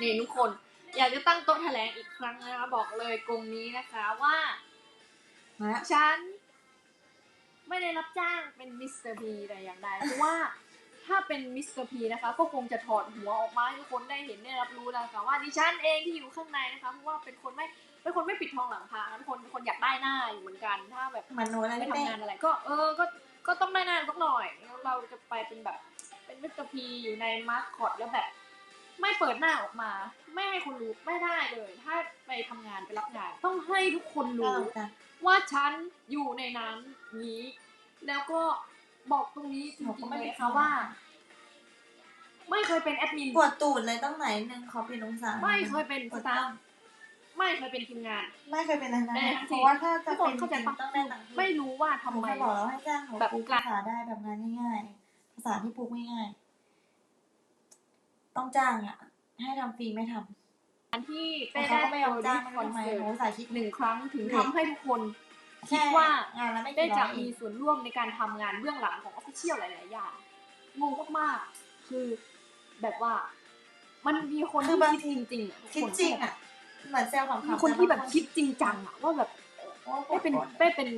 นี่ทุกคน อยากจะตั้งโต๊ะแถลงอีกครั้งนะคะบอกเลยกรงนี้นะคะว่ามาแล้วฉัน ไม่ได้รับจ้างเป็นมิสเตอร์พีแต่อย่างใดเพราะว่าถ้าเป็นมิสเตอร์พีนะคะ ก็คงจะถอดหัวออกมาให้ทุกคนได้เห็นได้รับรู้แล้วค่ะว่าดิฉันเองที่อยู่ข้างในนะคะเพราะว่าเป็นคนไม่เป็นคนไม่ปิดทองหลังพระทุกคนเป็นคนอยากได้หน้าอยู่เหมือนกันถ้าแบบมันโน้นอะไรไม่ไม่ทำงานอะไร ก็เออก็ก็ต้องได้นานสักหน่อยแล้วเราจะไปเป็นแบบ เป็นมิสเตอร์พีอยู่ในมาสคอตแล้วแบบ ไม่เปิดหน้าออกมา ไม่ให้คนรู้ไม่ได้เลย ถ้าไปทำงานไปรับงาน ต้องให้ทุกคนรู้รู้กันว่าฉันอยู่ในนั้นนี้ แล้วก็บอกตรงนี้จริงๆเลยนะคะว่า ไม่เคยเป็นแอดมินปวดตูดเลยต้องไหนหนึ่งขอเปลี่ยนองศาไม่เคยเป็นสตาฟไม่เคยเป็นทีมงาน ไม่เคยเป็นอะไรนะแน่เพราะว่าถ้าจะทุกคเป็นนเข้าใจจริงปะต้องได้ตังค์ไม่รู้ว่าทำผมไมแค่บอกแล้วให้จ้างหนูแบบปลูกภาษาได้แบบงานง่ายๆภาษาที่ปลูกง่ายๆ ต้องจ้างอะ ให้ทำฟรีไม่ทำการที่แต่ได้เขาก็ไม่ยอมจ้างคคอนนเสิใหม่ร์ตหนูสายคิดหนึ่งครั้งถึงทำให้ทุกคน คิแค่ดว่า งานแล้วไม่ได้กี่ร้จะอยเอมีงส่วนร่วมในการทำงานเบื้องหลังของออฟฟิเชียลหลาย ๆ อย่าง งงมาก ๆ คือแบบว่า มันมีคนคืที่อบางคิดจริงๆอะทุกคิดนจริงอะเหมือนเซลล์ของมีคนที่แบบคิดจริงจังอะว่าแบบโอ้เป้เป็นปวดเป้เป็น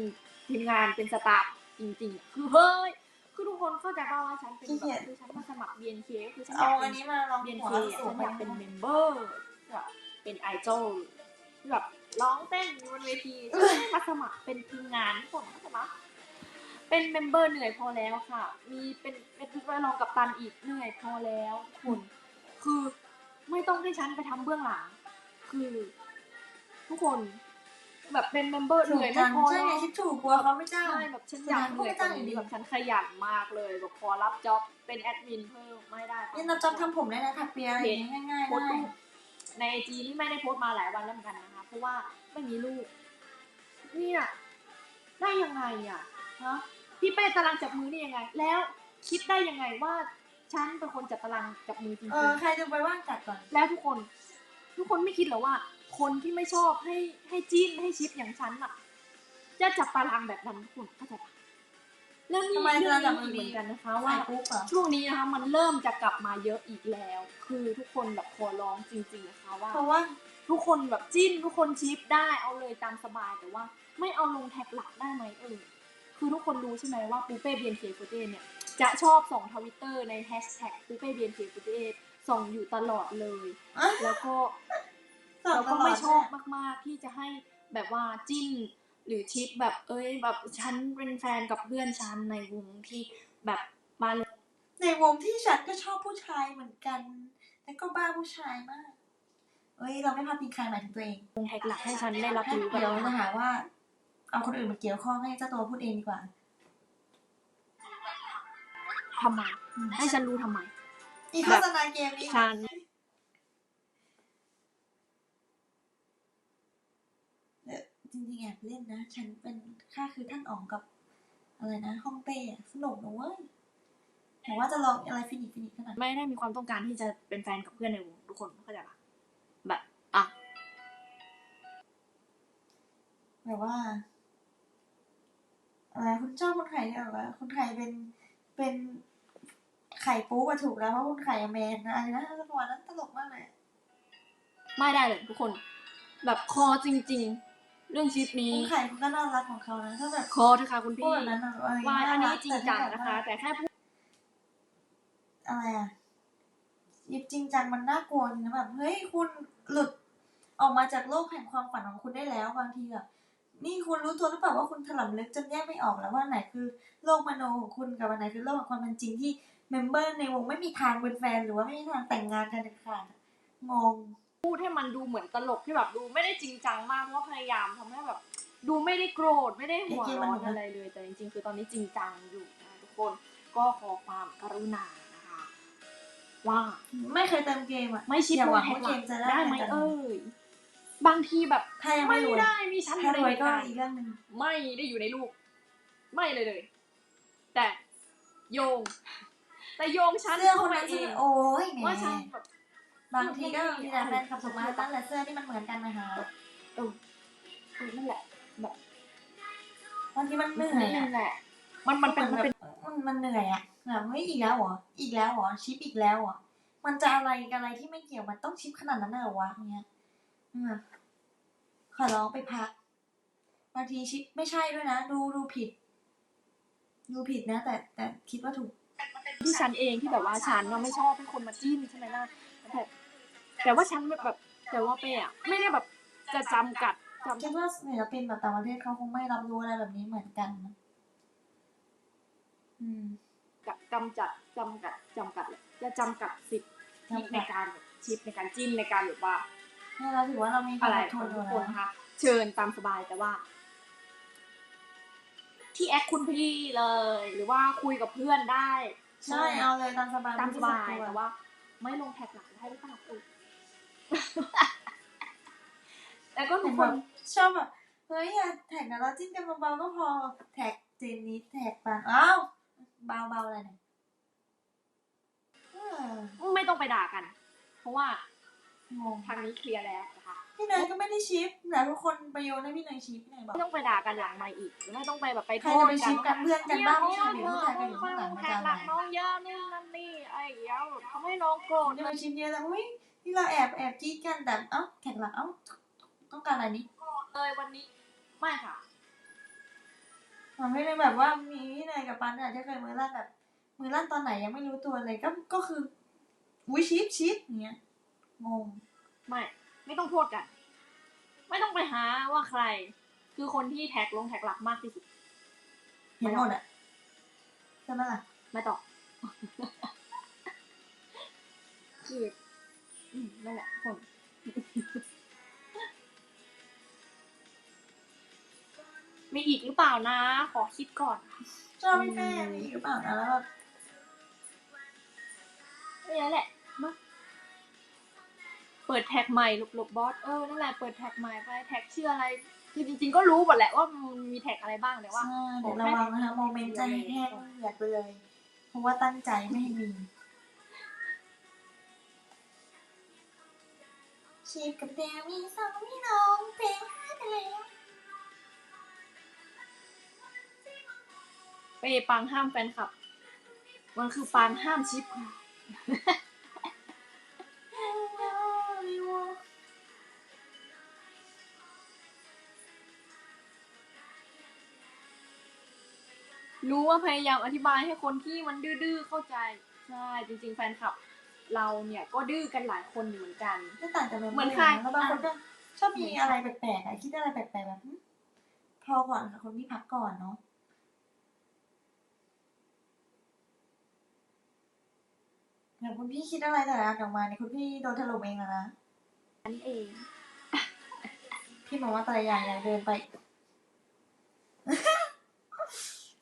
ทีมงานเป็นสตาฟจริงๆคือเฮ้ย คือทุกคนเข้าใจป่าวว่าฉันเป็นแบบคือฉันมาสมัคร BNK คือฉันอเอายากเป็อันนนี้มาลองเบียนหัวเคสูฉังนไปอยากเป็นเมมเบอร์แบบเป็นไอดอลแบบร้องเต้นอยู่บนเวทีฉันไม่ได้มาสมัครเป็นทีมงานทุกคนเข้าใจปะเป็นเมมเบอร์เหนื่อยพอแล้วค่ะ มีเป็นเป็นทุกรองกับตันอีกเหนื่อยพอแล้วคุณคือไม่ต้องให้ฉันไปทำเบื้องหลัง คือ ทุกคน แบบเป็นเมมเบอร์เหถูนื่กอยจัไม่งพอใช่แล้ไงวคิดถูกกลัวเขาไม่จ้างใช่แบบฉันอยากเหนื่อยกว่านี้แบบฉันขยันมากเลยแบบขอรับจ็อบเป็นแอดมินเพิ่มไม่ได้นี่เราจอบทำผมได้นะถักเปียอะไรอย่างเงี้ยง่ายๆโพสต์ได้รูปในไอจีนี่ไม่ได้โพสต์มาหลายวันแล้วเหมือนกันนะคะเพราะว่าไม่มีรูปเนี่ยได้ยังไงอะฮะพี่เป้ตารางจับมือนี่ยังไง แล้วคิดได้ยังไงว่าฉันเป็นคนจัดตารางจับมือจริเองอใครจะไปว่างจัดก่อนๆแล้วทุกคน ทุกคนไม่คิดเหรอว่าคนที่ไม่ชอบให้ให้จิ้นให้ชิปอย่างฉันอะ จะจับตารางแบบนั้นทุกคนเข้าใจปะเรื่องนี้ทำไมเรื่องตารางนี้มันมีอีกเหมือนกันนะคะ ว่าว่าปุ๊บอะช่วงนี้นะคะมันเริ่มจะกลับมาเยอะอีกแล้ว คือทุกคนแบบขอร้องจริงๆนะคะว่าเพราะว่าทุกคนแบบจิ้นทุกคนชิปได้เอาเลยตามสบายแต่ว่า ไม่เอาลงแท็กหลักได้ไหมเออคือทุกคนรู้ใช่ไหมว่าปูเป้เบียนเคฟูเต้เนี่ยจะชอบส่งทวิตเตอร์ในแฮชแท็กปูเป้เบียนเคฟูเต้ส่งอยู่ตลอดเลยอะแล้วก็สอน เราตก็ลอไม่ดชอบมาก ๆ ที่จะให้แบบว่าจิ้นหรือชิปแบบเอ้ยแบบฉันเป็นแฟนกับเพื่อนฉันในวงที่แบบมาเลยในวงที่ฉันก็ชอบผู้ชายเหมือนกัน แต่ก็บ้าผู้ชายมาก เอ้ยเราไม่พาดพิงใครหมายถึงตัวเองลงแท็กหลักให้ฉันได้รับให้รู้กันเดี๋ยวจะหาว่า เอาคนอื่นมาเกี่ยวข้องให้เจ้าตัวพูดเองดีกว่าทำไมให้ฉันรู้ทำไมอีโฆษณาเกมนี้ฉัน จริงๆแอบเล่นนะ ฉันเป็นค่าคือท่านอ๋องกับ อะไรนะห้องเต้อะสนุกนะเว้ยแต่ว่าจะลองอะไรฟินิกฟินิกขนาดนั้นไม่ได้มีความต้องการที่จะเป็นแฟนกับเพื่อนในวงทุกคนเข้าใจปะแบบอะแบบว่าอะไรคุณชอบคนไข่เนี่ยแบบว่าคนไข่เป็นเป็นไข่ปูมาถูกแล้วเพราะคนไข่อะแมนนะอะไรนะประมาณนั้นตลกมากเลย ไม่ได้เลยทุกคน แบบคอจริง ๆ เรื่องชิปนี้คุณไข่คุณก็น่ารักของเขานะถ้าแบบคอเถอะค่ะคุณพูพี่ดแบบนั้นอะเออว่าอันนี้จริงจังแต่ถ้าแบบนะคะว่าแต่แค่พูดอะไรอะยิบจริงจังมันน่ากลัวจริงนะแบบเฮ้ยคุณหลุดออกมาจากโลกแห่งความฝันของคุณได้แล้วบางทีอะนี่คุณรู้ตัวหรือเปล่าว่าคุณถลำลึกจนแยกไม่ออกแล้วว่าอันไหนคือโลกมโนของคุณกับอันไหนคือโลกของความเป็นจริงที่เมมเบอร์ในวงไม่มีทางเป็นแฟนหรือว่าไม่มีทางแต่งงานกันเด็ดขาดอะงง พูดให้มันดูเหมือนตลกที่แบบดูไม่ได้จริงจังมากเพราะว่าพยายามทำให้แบบ ดูไม่ได้โกรธไม่ได้หัวร้อนอะไรเลย แต่จริงๆ คือตอนนี้จริงจังอยู่นะทุกคนก็ขอความกรุณานะคะ ว่าไม่เคยเติมเกมอะไม่ชิดอย่าลหวังงแท็กว่าหเกลักมจะได้ได้ไหมกันเอ้ยบางทีแบบถ้ายังไม่ไม่รวยได้มีชั้นอถ้ายู่รในวยก็การอีกเรื่องหนึ่งไม่ได้อยู่ในลูก ไม่เลยเลย แต่โยง แต่โยงฉันเสื้อคเข้านไปนั้นเอใช่ไหมงโอ้ยแหมว่าฉันแบบ บางทีก็มีแต่แฟนขับส่งมาตั้งแต่เสื้อที่มันเหมือนกันนะคะเออเออนั่นแหละแบบบางทีมันเหนื่อยนั่อะนแหละมันมันเป็นมันเป็นมันมันเหนื่อยอะแบบเฮ้ยอีกแล้วเหรออีกแล้วเหรอชิปอีกแล้วเหรอมันจะอะไรกับอะไรที่ไม่เกี่ยวมันต้องชิปขนาดนั้นเลยเหรอวะเงี้ยอืมขอร้องไปพักบางทีชิปไม่ใช่ด้วยนะ ดูดูผิด ดูผิดนะ แต่แต่คิดว่าถูกที่ฉันเองที่แบบว่าฉันก็ไม่ชอบให้คนมาจิ้มใช่ไหมล่ะแต่ แต่ว่าฉันแบบแต่ว่าเป้อะไม่ได้แบบจะจำกัดจำคิดว่าศิลปินแบบต่างประเทศเขาคงไม่รับรู้อะไรแบบนี้เหมือนกันนะอืมกัดจำจัดจำกัดจำกัดเลยจะจำกัดสิทธิ์จำกัดในการแบบชิปในการจิ้มในการแบบว่าเนี่ยเราถือว่าเรามีควาอะมไรอดทขอนงอทุยู่กคนนะนะคะเชิญตามสบายแต่ว่า ที่แอคคุณพี่เลย หรือว่าคุยกับเพื่อนได้ ใช่เอาเลยตามสบายตามสบายไรู้สึกแต่ตัวว่า ไม่ลงแท็กหลังได้หรือเปล่าคุณแล้วก็ทุเห็กนคแบนบชอบแบบเฮ้ยอย่าแท็กนะเราจิ้นกันเบาๆก็พอแท็กเจนนิสแท็กปังอ้าวเบาๆอะไรเนี่ยเออไม่ต้องไปด่ากัน เพราะว่า งงทางนี้เคลียร์แล้วนะคะพี่เนยก็ไม่ได้ชิปแต่ทุกคนไปโยนให้พี่เนยชิปพี่เนยบอก ไม่ต้องไปด่ากันหลังไม่อีกไม่ต้องไปแบบไปใครโทจะษไปกัชินปกันเพื่อนกันบ้างผู้ชายหเรือผู้ชายกันอยู่ข้างหลังมันแท็จะกอะหไรลังน้องเยอะนู่นนั่นนี่ไอ้เหี้ยแบบเขาไม่น้องโกรธเดี๋ยวเลยมาชิปเยอะแล้วอุ้ยที่เราแอบแอบจี้กันแต่เอ้าแท็กหลังเอ้าต้องการอะไรนี่เลยวันนี้ ไม่ค่ะ มันไม่ได้แบบว่ามีพี่เนยกับปันอาจจะเคยมือลั่นแบบมือลั่นตอนไหนยังไม่รู้ตัวเลยก็ก็คืออุ้ยชิปชิปอย่างเงี้ย งง ไม่ ไม่ต้องโทษกัน ไม่ต้องไปหาว่าใคร คือคนที่แท็กลงแท็กหลักมากที่สุด เห็นหมดอะใช่ไหมล่ะ ไม่ตอบคืออืมนั่นแหละคนมีอีกหรือเปล่านะ ขอคิดก่อนชอบพี่แม่มีหรือเปล่านะแล้วแบบนี่แหละมา เปิดแท็กใหม่หลบหลบบอสเออนั่นแหละเปิดแท็กใหม่ไปแท็กชื่ออะไรคือจริงๆก็รู้หมดแหละว่ามันมีแท็กอะไรบ้างแต่ว่าใช่เดี๋ยวระวังนะคะโมเมนต์จะแห้งๆเหือดไปเลย เพราะว่าตั้งใจไม่ให้มีชีพกับเดวมีสองพี่น้องเพลงห้าไปแล้วเปย์ปังห้ามแฟนคลับ มันคือปางห้ามชิปค่ะ พยายามอธิบายให้คนที่มันดื้อๆเข้าใจใช่จริง ๆ แฟนคลับ เราเนี่ยก็ดื้อกันหลายคนอยู่เหมือนกัน ไม่ต่างจากเหมือนใคร แล้วบางคนก็ชอบมีอะไรแปลกๆอะคิดอะไรแปลกๆแบบหึพอก่อนค่ะคนพี่พักก่อนเนาะอย่างคุณพี่คิดอะไรแต่ละอันออกมาเนี่ยคุณพี่โดนถล่มเองแล้วนะอันเอง พี่บอกว่าแต่ละอย่างอย่างเดินไป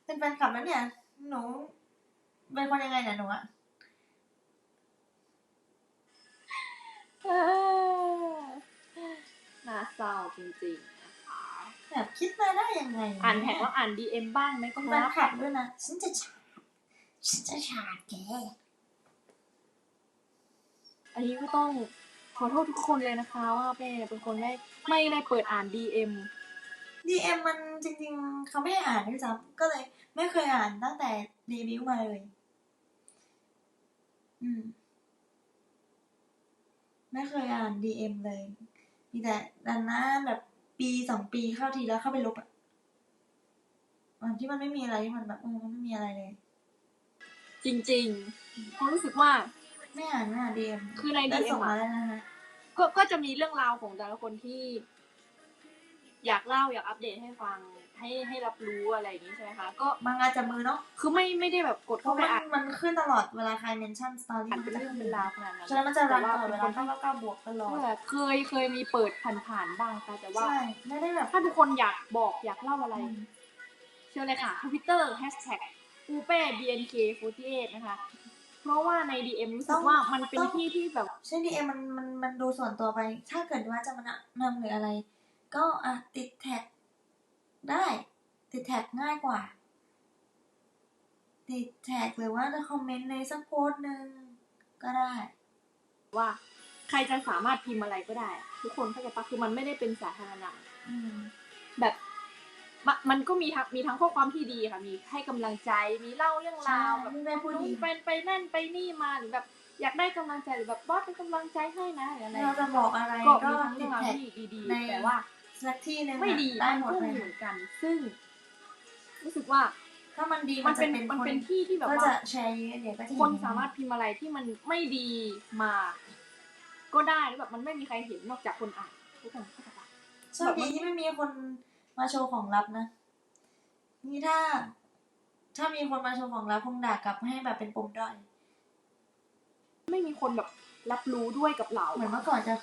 เป็นแฟนคลับแล้วเนี่ย หนู เป็นคนยังไงเนี่ยหนูอะน่าเศร้าจริงๆนะคะแบบคิดมาได้ยังไงอ่านแท็กแล้วอ่าน DM บ้างไหมคเป็นรัแฟนบคลับด้วยนะ ฉันจะฉาดฉันจะฉาดแก อันนี้ก็ต้องขอโทษทุกคนเลยนะคะ ว่าเป้เป็นคนไม่ไม่ได้เปิดอ่าน DM ดีเอ็มมันจริงๆ เขาไม่ให้อ่านด้วยซ้ำก็เลยไม่เคยอ่านตั้งแต่เดบิวต์มาเลย อืม ไม่เคยอ่านดีเอ็มเลย มีแต่ดันหน้าแบบปีสองปีเข้าทีแล้วเข้าไปลบอะอันที่มันไม่มีอะไรที่มันแบบเออมันไม่มีอะไรเลย จริงๆเพราะรู้สึกว่า ไม่อ่านไม่อ่านดีเอ็มคือในได้ DM ส่งมาอะแล้วนะฮะก็ก็จะมีเรื่องราวของแต่ละคนที่ อยากเล่าอยากอัปเดตให้ฟังให้ให้รับรู้อะไรอย่างนี้ใช่ไหมคะก็มางานจับมือเนาะคือไม่ไม่ได้แบบกดเพเข้าราะไปมันอ่านมันขึ้นตลอดเวลาใครเมนชั่นสตอรี่อ่านเป็นเรื่องเป็นราวขนาดนั้นฉะนั้นมันจะรันตลอดแต่เวว่าลาเป็นคนเก้าเก้าเก้าบวกตลอดเออเคยเคยมีเปิดผ่านๆบ้างค่ะแต่ว่า ใช่ ไม่ได้แบบถ้าทุกคนอยากบอกอยากเล่าอะไร เชิญเลยค่ะทวิตเตอร์แฮชแท็กปูเป้ BNK48 นะคะ เพราะว่าใน DM รู้สึกว่ามันเป็นที่ที่แบบใช่ดีเอ็มมันมันมันดูส่วนตัวไป ถ้าเกิดว่าจะมาแนะนำหรืออะไร ก็อะติดแท็กได้ ติดแท็กง่ายกว่า ติดแท็กหรือว่าจะคอมเมนต์ในสักโพสต์หนึ่งก็ได้ ว่าใครจะสามารถพิมพ์อะไรก็ได้ ทุกคนเข้าใจปะคือมันไม่ได้เป็นสาธารณะอืมแบบมะมันก็มีทั้งมีทั้งข้อความที่ดีค่ะ มีให้กำลังใจมีเล่าเรื่องใช่ราวแบบไม่ได้พูดนุ่ดีงแฟนไปนั่นไปนี่มาหรือแบบ อยากได้กำลังใจหรือแบบบอสเป็นกำลังใจให้นะหรืออะไรเราจะบอกอะไรก็ก็มีทั้งติเรื่อดงราวแท็กที่ดีในๆแต่ว่า สักที่หนึงอะไม่ดีได้มันหมดก็เลมียเหมือนกัน ซึ่ง รู้สึกว่าถ้ามันดีมัมันนเป็จะนเป็นมันคนเป็นที่ที่แบบก็ว่าจะแชร์เยอะเดี๋ยวก็จะเห็คนสามารถพิมพ์อะไรที่มันไม่ดีมา ก็ได้แล้วแบบมันไม่มีใครเห็นนอกจากคนอ่านทุกคนเข้าใจปะ โชคดีที่ไม่มีคนมาโชว์ของลับนะ นี่ถ้า ถ้ามีคนมาโชว์ของลับคงด่ากลับให้แบบเป็นปมด้อย ไม่มีคนแบบรับรู้ด้วยกับเราเหมือนเมื่อก่อนจะ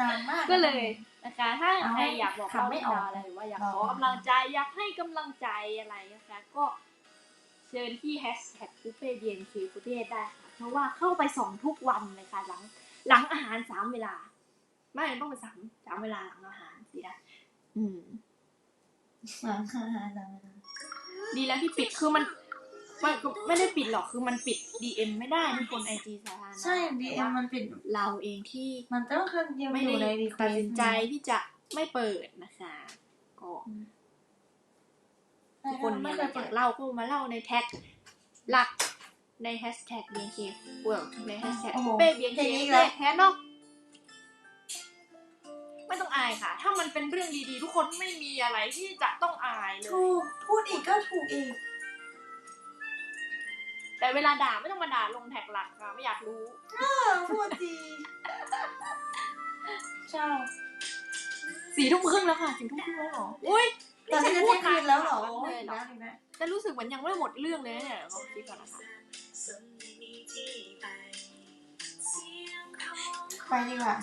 นานมาก ก็เลยนะคะ ถ้าเอาใครอยากบอกขำไม่ออกเล่าเรื่องราวอะไรหรือว่าอยากบอกขอกำลังใจอยากให้กำลังใจอะไรนะคะ ก็เชิญที่แฮชแท็กคูเป้เบียนคิวคูเป้ได้ค่ะ เพราะว่าเข้าไปส่องทุกวันเลยค่ะหลังหลังอาหารสามเวลา ไม่ต้องเป็นสามสามเวลาหลังอาหารสินะอืมหลังอาหารหลังอาหารดีแล้วที่ปิดคือมัน มันก็ไม่ได้ปิดหรอกคือมันปิด DM ไม่ได้ทุกคนไอจีสาธารณะใช่ดีเอ็มมันปิด เราเองที่มันต้องคือยังไม่อได้ยู่ในรีเควตัดสสินใจที่จะไม่เปิดนะคะก็ทุกคนไม่เนี่ยเคยอเปิยาดกเล่าก็มาเล่าในแท็กหลักในแฮชแท็ก BNK World ในแฮชแท็กโอ้โหเป้ BNK เพลงนี้อีกแล้วแท้เนาะไม่ต้องอายค่ะ ถ้ามันเป็นเรื่องดีๆ ทุกคนไม่มีอะไรที่จะต้องอายเลย ถูกพูดอีกก็ถูกอีก แต่เวลาด่าไม่ต้องมาด่าลงแท็กหลักค่ะไม่อยากรู้ เออพูดดีชอบสี่ทุ่มครึ่งแล้วค่ะสี่ทุ่มครึ่งแล้วเหรออุ้ยตอนนี้จะเที่ยงคืนแล้วเหรอเลโอ้ยยอีกเหรอแล้วอีกแล้วแต่รู้สึกเหมือนยังไม่หมดเรื่องเลยนะเนี่ยลองคิดก่อนนะคะไปดีกว่า